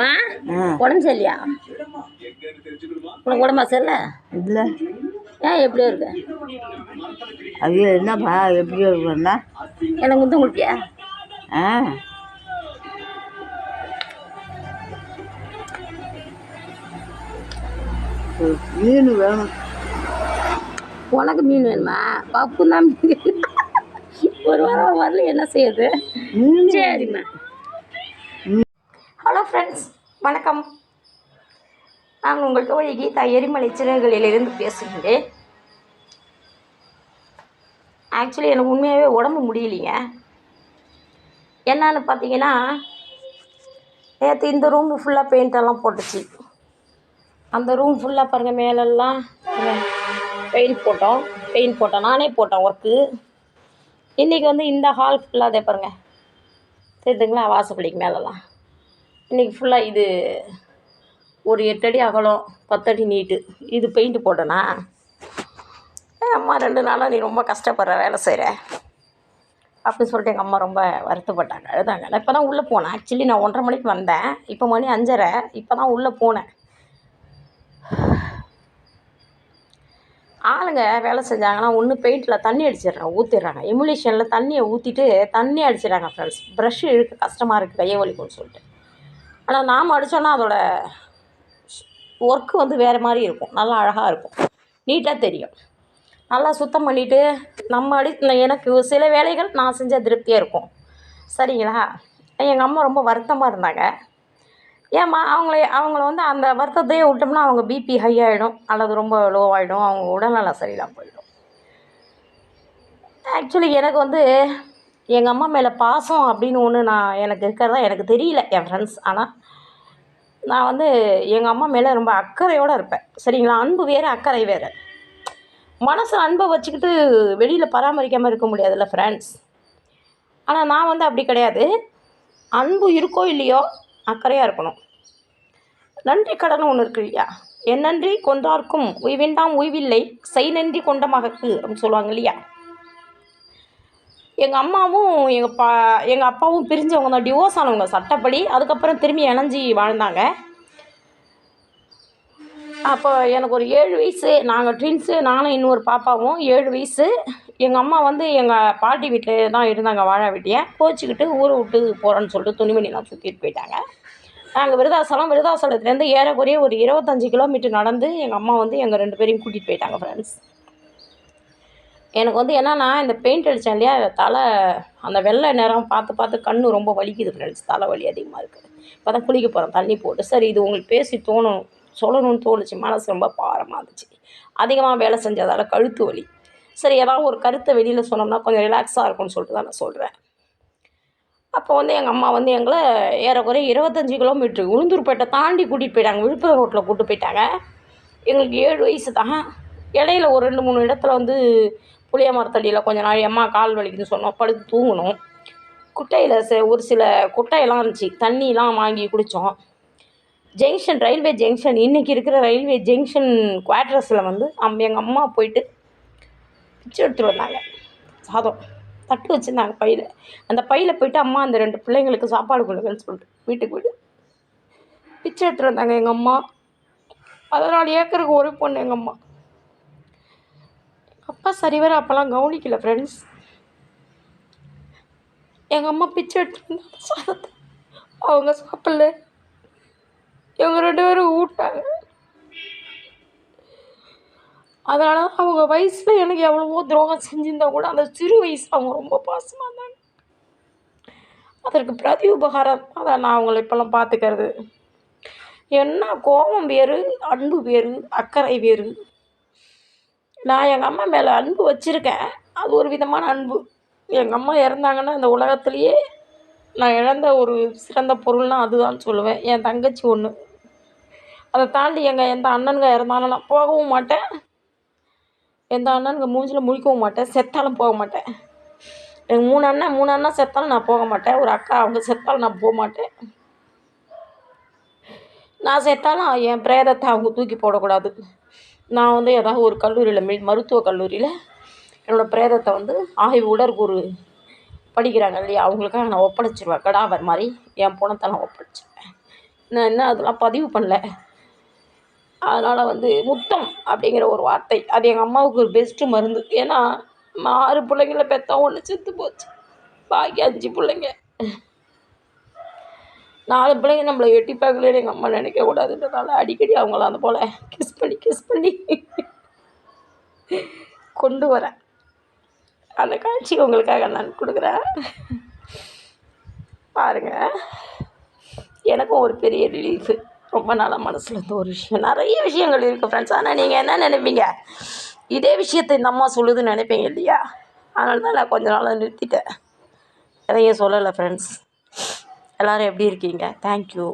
மா உடம்பு சரியில்லையா? உனக்கு உடம்பா சரியில்ல? இல்லை. ஏன் எப்படியோ இருக்கு? அது என்னப்பா எப்படி இருக்குன்னா எனக்கு முத்தம் கொடுப்பியா? ஆ. மீன் வேணும். உனக்கு மீன் வேணுமா? பப்பு தான் மீன். ஒரு வாரம் வரல என்ன செய்யுது சரிம்மா. ஹலோ ஃப்ரெண்ட்ஸ் வணக்கம். நான் உங்கள் தோழி கீதா எரிமலை சிறகுகளிலிருந்து பேசுகிறேன் ஆக்சுவலி எனக்கு உண்மையாகவே உடம்பு முடியலைங்க. என்னன்னு பார்த்தீங்கன்னா நேற்று இந்த ரூம் ஃபுல்லாக பெயிண்டெல்லாம் போட்டுச்சு. அந்த ரூம் ஃபுல்லாக பாருங்கள் மேலெல்லாம் பெயிண்ட் போட்டோம். பெயிண்ட் போட்டோம். நானே போட்டேன் ஒர்க்கு இன்றைக்கி வந்து இந்த ஹால் ஃபுல்லாக அதே பாருங்கள் தெரியுதுங்களா? வாசப்படிக்கு மேலெல்லாம். இன்றைக்கி ஃபுல்லாக இது ஒரு எட்டடி அகலம் பத்தடி நீட்டு. இது பெயிண்ட் போட்டேனா? அம்மா ரெண்டு நாளாக நீ ரொம்ப கஷ்டப்படுற வேலை செய்கிற அப்படின்னு சொல்லிட்டு எங்கள் அம்மா ரொம்ப வருத்தப்பட்டாங்க. அழுதாங்க. நான் இப்போ தான் உள்ளே போனேன். ஆக்சுவலி நான் ஒன்றரை மணிக்கு வந்தேன். இப்போ மணி அஞ்சரை. இப்போ தான் உள்ளே போனேன். ஆளுங்க வேலை செஞ்சாங்கன்னா ஒன்று பெயிண்டில் தண்ணி அடிச்சிடுறாங்க ஊற்றிடுறாங்க எமுலேஷனில் தண்ணியை ஊற்றிட்டு தண்ணி அடிச்சிடுறாங்க ஃப்ரெண்ட்ஸ் ப்ரஷ் இழுக்க கஷ்டமாக இருக்குது கையை வலிக்கும்னு சொல்லிட்டு. ஆனால் நாம் அடித்தோன்னா அதோட ஒர்க்கு வந்து வேறு மாதிரி இருக்கும். நல்லா அழகாக இருக்கும். நீட்டாக தெரியும். நல்லா சுத்தம் பண்ணிவிட்டு நம்ம அடி எனக்கு சில வேலைகள் நான் செஞ்சால் திருப்தியாக இருக்கும். சரிங்களா? எங்கள் அம்மா ரொம்ப வருத்தமாக இருந்தாங்க. ஏம்மா அவங்கள அவங்கள வந்து அந்த வருத்தத்தையே விட்டோம்னா அவங்க பிபி ஹை ஆகிடும் அல்லது ரொம்ப லோ ஆகிடும் அவங்க உடல்நலம் சரியில்லாமல் போயிடும். ஆக்சுவலி எனக்கு வந்து எங்கள் அம்மா மேலே பாசம் அப்படின்னு ஒன்று நான் எனக்கு இருக்கிறதா எனக்கு தெரியல என் ஃப்ரெண்ட்ஸ் ஆனால் நான் வந்து எங்கள் அம்மா மேலே ரொம்ப அக்கறையோடு இருப்பேன். சரிங்களா? அன்பு வேறு அக்கறை வேறு. மனசு அன்பை வச்சுக்கிட்டு வெளியில் பராமரிக்காமல் இருக்க முடியாதுல்ல ஃப்ரெண்ட்ஸ் ஆனால் நான் வந்து அப்படி கிடையாது. அன்பு இருக்கோ இல்லையோ அக்கறையாக இருக்கணும். நன்றி கடன் ஒன்று இருக்கு இல்லையா? என் நன்றி கொன்றார்க்கும். உய்விண்டாம் உய்வில்லை. செய் நன்றி கொண்ட மகக்கு அப்படின்னு சொல்லுவாங்க இல்லையா? எங்கள் அம்மாவும் எங்கள் பா எங்கள் அப்பாவும் பிரிஞ்சவங்க தான். டிவோர்ஸ் ஆனவங்க சட்டப்படி. அதுக்கப்புறம் திரும்பி இணைஞ்சி வாழ்ந்தாங்க. அப்போ எனக்கு ஒரு ஏழு வயசு. நாங்கள் ட்வின்ஸு நானும் இன்னொரு பாப்பாவும் ஏழு வயசு. எங்கள் அம்மா வந்து எங்கள் பாட்டி வீட்டில் தான் இருந்தாங்க வாழை வீட்டியை. கோச்சிக்கிட்டு ஊரை விட்டு போகிறேன்னு சொல்லிட்டு துணிமணிலாம் சுற்றிட்டு போயிட்டாங்க. நாங்கள் விருதாசலம் விருதாசலத்துலேருந்து ஏறக்குறைய ஒரு இருபத்தஞ்சி கிலோமீட்டர் நடந்து எங்கள் அம்மா வந்து எங்கள் ரெண்டு பேரையும் கூட்டிகிட்டு போயிட்டாங்க ஃப்ரெண்ட்ஸ் எனக்கு வந்து என்னன்னா இந்த பெயிண்ட் அடித்தேன் இல்லையா தலை அந்த வெள்ளை நிறம் பார்த்து பார்த்து கண் ரொம்ப வலிக்குது ஃப்ரெண்ட்ஸ் தலை வலி அதிகமாக இருக்குது இப்போ தான் குளிக்க போகிறேன் தண்ணி போட்டு. சரி இது உங்களுக்கு பேசி தோணும் சொல்லணும்னு தோணுச்சு. மனசு ரொம்ப பாரமாக இருந்துச்சு. அதிகமாக வேலை செஞ்சதால் கழுத்து வலி. சரி ஏதாவது ஒரு கருத்தை வெளியில் சொன்னோம்னா கொஞ்சம் ரிலாக்ஸாக இருக்கும்னு சொல்லிட்டு தான் நான் சொல்கிறேன் அப்போ வந்து எங்கள் அம்மா வந்து எங்களை ஏறக்குறைய இருபத்தஞ்சி கிலோமீட்ரு உளுந்தூர்பேட்டை தாண்டி கூட்டிகிட்டு போயிட்டாங்க. விழுப்புரம் ரோட்டில் கூப்பிட்டு போயிட்டாங்க. எங்களுக்கு ஏழு வயசு தான். இடையில ஒரு ரெண்டு மூணு இடத்துல வந்து புளிய மரத்தடியில் கொஞ்ச நாள் அம்மா கால் வலிக்குதுன்னு சொன்னோம். படுத்து தூங்கணும். குட்டையில் ச ஒரு சில குட்டையெல்லாம் இருந்துச்சு. தண்ணிலாம் வாங்கி குடித்தோம் ஜங்ஷன் ரயில்வே ஜங்ஷன் இன்றைக்கி இருக்கிற ரயில்வே ஜங்ஷன் குவாட்ரஸில் வந்து அம் எங்கள் அம்மா போயிட்டு பிச்சை எடுத்துகிட்டு வந்தாங்க. சாதம். தட்டு வச்சுருந்தாங்க பையில். அந்த பையில் போயிட்டு அம்மா அந்த ரெண்டு பிள்ளைங்களுக்கு சாப்பாடு கொடுங்கன்னு சொல்லிட்டு வீட்டுக்கு போயிட்டு பிச்சை எடுத்துகிட்டு வந்தாங்க எங்கள் அம்மா. பதினாலு ஏக்கருக்கு ஒரு பொண்ணு எங்கள் அம்மா. அப்பா சரிவர அப்போல்லாம் கவனிக்கல ஃப்ரெண்ட்ஸ் எங்கள் அம்மா பிச்சை எடுத்துருந்தாங்க சாதத்தை. அவங்க சாப்பிடல. இவங்க ரெண்டு பேரும் ஊட்டாங்க. அதனால தான் அவங்க வயசில் எனக்கு எவ்வளவோ துரோகம் செஞ்சிருந்தா கூட அந்த சிறு வயசு அவங்க ரொம்ப பாசமாக இருந்தாங்க. அதற்கு பிரதி உபகாரம் அதான் நான் அவங்கள இப்போல்லாம் பார்த்துக்கிறது என்ன கோபம் வேறு அன்பு வேறு அக்கறை வேறு. நான் எங்கள் அம்மா மேலே அன்பு வச்சுருக்கேன். அது ஒரு விதமான அன்பு. எங்கள் அம்மா இறந்தாங்கன்னா இந்த உலகத்துலேயே நான் இழந்த ஒரு சிறந்த பொருள்னால் அதுதான் சொல்லுவேன். என் தங்கச்சி ஒன்று அதை தாண்டி எங்கள் எந்த அண்ணனுங்க இறந்தாலும் நான் போகவும் மாட்டேன். எந்த அண்ணனுங்க மூஞ்சில் முழிக்கவும் மாட்டேன். செத்தாலும் போக மாட்டேன். எனக்கு மூணு அண்ணன் மூணு அண்ணன் செத்தாலும் நான் போக மாட்டேன். ஒரு அக்கா அவங்க செத்தாலும் நான் போக மாட்டேன். நான் செத்தாலும் என் பிரேதத்தை அவங்க தூக்கி போடக்கூடாது. நான் வந்து ஏதாவது ஒரு கல்லூரியில் மெ மருத்துவக் கல்லூரியில் என்னோடய பிரேதத்தை வந்து ஆய்வு உடற்கூறு படிக்கிறாங்க இல்லையா? அவங்களுக்காக நான் ஒப்படைச்சிருவேன். கடாவர் மாதிரி என் பணத்தை நான் ஒப்படைச்சிருவேன். நான் என்ன அதெல்லாம் பதிவு பண்ணல. அதனால் வந்து முத்தம் அப்படிங்கிற ஒரு வார்த்தை. அது எங்கள் அம்மாவுக்கு ஒரு பெஸ்ட்டு மருந்து. ஏன்னா ஆறு பிள்ளைங்கள பெற்ற ஒன்று செத்து போச்சு. பாக்கி அஞ்சு பிள்ளைங்க. நாலு பிள்ளைங்க நம்மளை எட்டி பார்க்கலன்னு எங்கள் அம்மா நினைக்கக்கூடாதுன்றதால அடிக்கடி அவங்கள அந்த போல் கிஸ் பண்ணி கிஸ் பண்ணி கொண்டு வரேன். அந்த காட்சி உங்களுக்காக நான் கொடுக்குறேன். பாருங்கள் எனக்கும் ஒரு பெரிய ரிலீஃபு ரொம்ப நாளாக மனசில் இருந்த ஒரு விஷயம் நிறைய விஷயங்கள் இருக்குது ஃப்ரெண்ட்ஸ் ஆனால் நீங்கள் என்ன நினைப்பீங்க? இதே விஷயத்தை இந்த அம்மா சொல்லுதுன்னு நினைப்பீங்க இல்லையா? அதனால தான் நான் கொஞ்ச நாளாக நிறுத்திட்டேன். எதையும் சொல்லலை ஃப்ரெண்ட்ஸ் எல்லோரும் எப்படி இருக்கீங்க? தேங்க்யூ